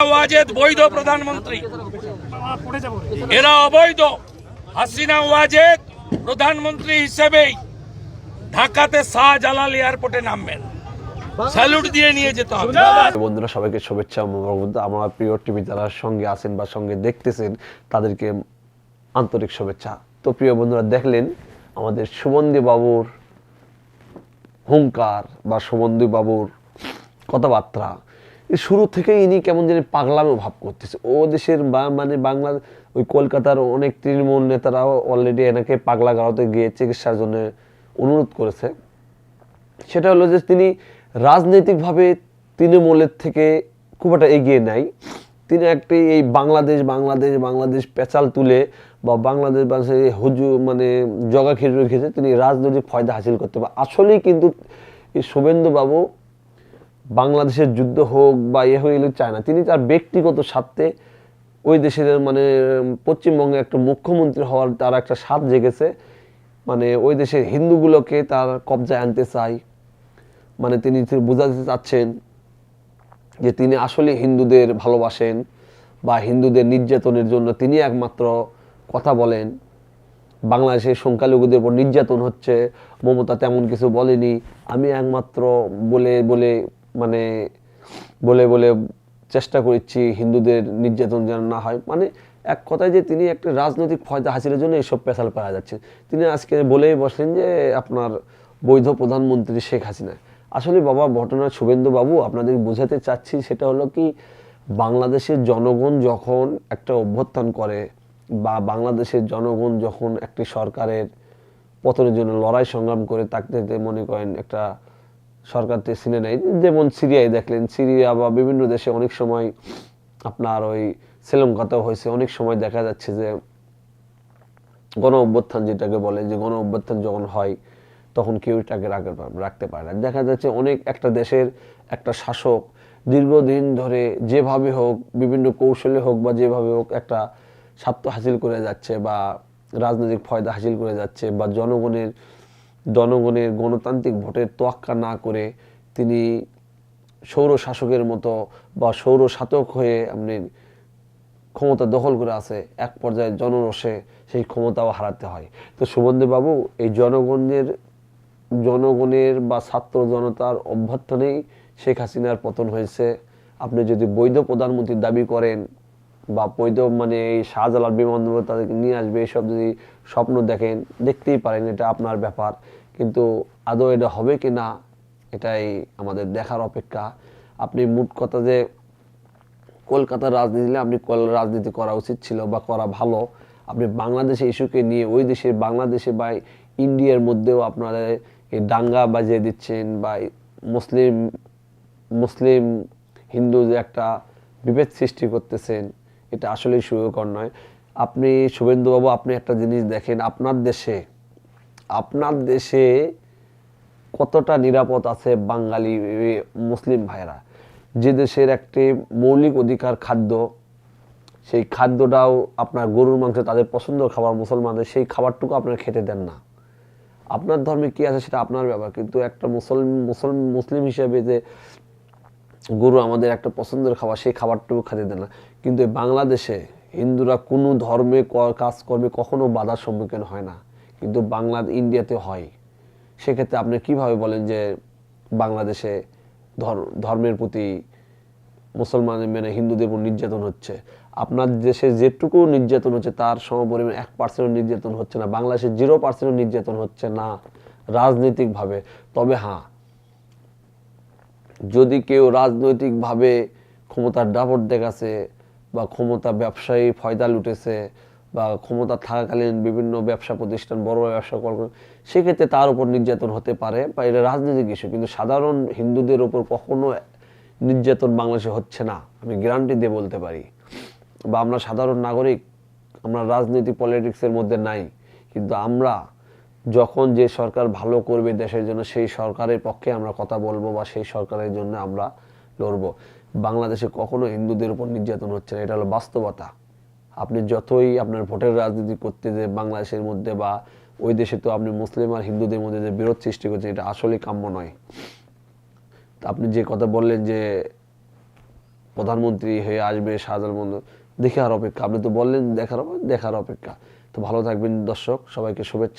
ওয়াজেদ বৈধ প্রধানমন্ত্রী। এরা অবৈধ। হাসিনা ওয়াজেদ প্রধানমন্ত্রী ঢাকাতে শাহজালাল এয়ারপোর্টে নামবেন। বন্ধুরা, সবাইকে শুভেচ্ছা আমার প্রিয় টিভি যারা সঙ্গে আছেন বা সঙ্গে দেখতেছেন, তাদেরকে আন্তরিক শুভেচ্ছা। তো প্রিয় বন্ধুরা, দেখলেন আমাদের সুবন্দী বাবুর হুঙ্কার বা সুবন্দী বাবুর কথাবার্তা। শুরু থেকে ইনি কেমন জানি পাগলামো ভাব করতেছে। ও দেশের বা মানে বাংলা ওই কলকাতার অনেক তৃণমূল নেতারাও অলরেডি এনাকে পাগলা গাড়াতে গিয়ে চিকিৎসার জন্য অনুরোধ করেছে। সেটা হলো যে তিনি রাজনৈতিকভাবে তৃণমূলের থেকে খুব একটা এগিয়ে নাই। তিনি একটি এই বাংলাদেশ বাংলাদেশ বাংলাদেশ পেঁচাল তুলে বা বাংলাদেশ বাংলাদেশ হুজু মানে জগা খেজুর খেয়েছে তিনি রাজনৈতিক ফয়দা হাসিল করতে পারে। আসলেই কিন্তু এই শুভেন্দু বাবু বাংলাদেশের যুদ্ধ হোক বা ইয়ে হয়ে গেলে চায় না তিনি তার ব্যক্তিগত স্বার্থে ওই দেশের মানে পশ্চিমবঙ্গে একটা মুখ্যমন্ত্রী হওয়ার তার একটা স্বাদ জেগেছে। মানে ওই দেশের হিন্দুগুলোকে তার কবজায় আনতে চাই। মানে তিনি বোঝাতে চাচ্ছেন যে তিনি আসলে হিন্দুদের ভালোবাসেন বা হিন্দুদের নির্যাতনের জন্য তিনি একমাত্র কথা বলেন। বাংলাদেশের সংখ্যালঘুদের উপর নির্যাতন হচ্ছে, মমতা তেমন কিছু বলেনি। আমি একমাত্র বলে বলে মানে বলে বলে চেষ্টা করছি হিন্দুদের নির্যাতন যেন না হয়। মানে এক কথায় যে তিনি একটা রাজনৈতিক ফয়দা হাসিলের জন্য এইসব পেশাল পাওয়া যাচ্ছে। তিনি আজকে বলেই বসলেন যে, আপনার বৈধ প্রধানমন্ত্রী শেখ হাসিনা। আসলে বাবা, ঘটনা শুভেন্দু বাবু আপনাদের বোঝাতে চাচ্ছি সেটা হলো কি, বাংলাদেশের জনগণ যখন একটা অভ্যুত্থান করে বা বাংলাদেশের জনগণ যখন একটি সরকারের পতনের জন্য লড়াই সংগ্রাম করে, তাকে মনে করেন একটা সরকার চিনে নেয়। যেমন সিরিয়ায় দেখলেন, সিরিয়া বা বিভিন্ন দেশে অনেক সময় আপনার ওই শ্রীলঙ্কাতেও হয়েছে। অনেক সময় দেখা যাচ্ছে যে গণ অভ্যুত্থান যেটাকে বলে, যে গণ অভ্যুত্থান যখন হয়, তখন কেউ এটাকে রাখতে পারে রাখতে পারে না। দেখা যাচ্ছে অনেক একটা দেশের একটা শাসক দীর্ঘদিন ধরে যেভাবে হোক, বিভিন্ন কৌশলে হোক বা যেভাবে হোক একটা স্বার্থ হাসিল করে যাচ্ছে বা রাজনৈতিক ফয়দা হাসিল করে যাচ্ছে বা জনগণের জনগণের গণতান্ত্রিক ভোটের তোয়াক্কা না করে তিনি সৌর শাসকের মতো বা সৌর শাসক হয়ে আপনি ক্ষমতা দখল করে আছে, এক পর্যায়ে জনরসে সেই ক্ষমতাও হারাতে হয়। তো সুবন্ধু বাবু এই জনগণের জনগণের বা ছাত্র জনতার অভ্যর্থনেই শেখ হাসিনার পতন হয়েছে। আপনি যদি বৈধ প্রধানমন্ত্রীর দাবি করেন বা বৈধ মানে এই শাহজালাল বিমানবন্দর তাদেরকে নিয়ে আসবে এইসব যদি স্বপ্ন দেখেন, দেখতেই পারেন এটা আপনার ব্যাপার। কিন্তু আদৌ এটা হবে কি না এটাই আমাদের দেখার অপেক্ষা। আপনি মোট কথা যে কলকাতার রাজনীতি আপনি রাজনীতি করা উচিত ছিল বা করা ভালো, আপনি বাংলাদেশে ইস্যুকে নিয়ে ওই দেশের বাংলাদেশে বা ইন্ডিয়ার মধ্যেও আপনারা এই দাঙ্গা বাজিয়ে দিচ্ছেন বা মুসলিম মুসলিম হিন্দু যে একটা বিভেদ সৃষ্টি করতেছেন এটা আসলেই সুখকর নয়। আপনি শুভেন্দুবাবু, আপনি একটা জিনিস দেখেন, আপনার দেশে আপনার দেশে কতটা নিরাপদ আছে বাঙালি মুসলিম ভাইরা যে দেশের একটি মৌলিক অধিকার খাদ্য, সেই খাদ্যটাও আপনার গরুর মাংস, তাদের পছন্দের খাবার, মুসলমানদের, সেই খাবারটুকু আপনারা খেতে দেন না। আপনার ধর্মে কি আছে সেটা আপনার ব্যাপার। কিন্তু একটা মুসলিম মুসলিম মুসলিম হিসেবে যে গরু আমাদের একটা পছন্দের খাবার, সেই খাবারটুকু খেতে দেয় না। কিন্তু বাংলাদেশে হিন্দুরা কোনো ধর্মে কাজকর্মে কখনো বাধার সম্মুখীন হয় না। কিন্তু বাংলা, ইন্ডিয়াতে হয়। সেক্ষেত্রে আপনি কীভাবে বলেন যে বাংলাদেশে ধর- ধর্মের প্রতি মুসলমান মানে হিন্দুদের উপর নির্যাতন হচ্ছে? আপনার দেশে যেটুকু নির্যাতন হচ্ছে, তার সমপরিমাণ এক পার্সেন্ট নির্যাতন হচ্ছে না। বাংলাদেশে জিরো পার্সেন্ট নির্যাতন হচ্ছে না, রাজনৈতিকভাবে। তবে হ্যাঁ যদি কেউ রাজনৈতিকভাবে ক্ষমতার দাপট দেখাচ্ছে বা ক্ষমতা ব্যবসায়ী ফয়দা লুটেছে বা ক্ষমতা থাকাকালীন বিভিন্ন ব্যবসা প্রতিষ্ঠান, বড় ব্যবসা করবে সেক্ষেত্রে তার উপর নির্যাতন হতে পারে বা এটা রাজনৈতিক ইস্যু কিন্তু সাধারণ হিন্দুদের উপর কখনো নির্যাতন বাংলাদেশে হচ্ছে না। আমি গ্যারান্টি দিয়ে বলতে পারি। বা আমরা সাধারণ নাগরিক, আমরা রাজনীতি পলিটিক্সের মধ্যে নাই। কিন্তু আমরা যখন যে সরকার ভালো করবে দেশের জন্য, সেই সরকারের পক্ষে আমরা কথা বলব বা সেই সরকারের জন্য আমরা লড়বো। বাংলাদেশে কখনো হিন্দুদের উপর নির্যাতন হচ্ছে না, এটা হলো বাস্তবতা। আপনি যতই আপনার ভোটের রাজনীতি করতে যে বাংলাদেশের মধ্যে বা ওই দেশে তো আপনি মুসলিম আর হিন্দুদের মধ্যে যে বিরোধ সৃষ্টি করছে এটা আসলেই কাম্য নয়। তা আপনি যে কথা বললেন যে প্রধানমন্ত্রী হয়ে আসবে শাহজালাল বন্ধু দেখে আর অপেক্ষা। আপনি তো বললেন দেখার দেখার অপেক্ষা। তো ভালো থাকবেন দর্শক, সবাইকে শুভেচ্ছা।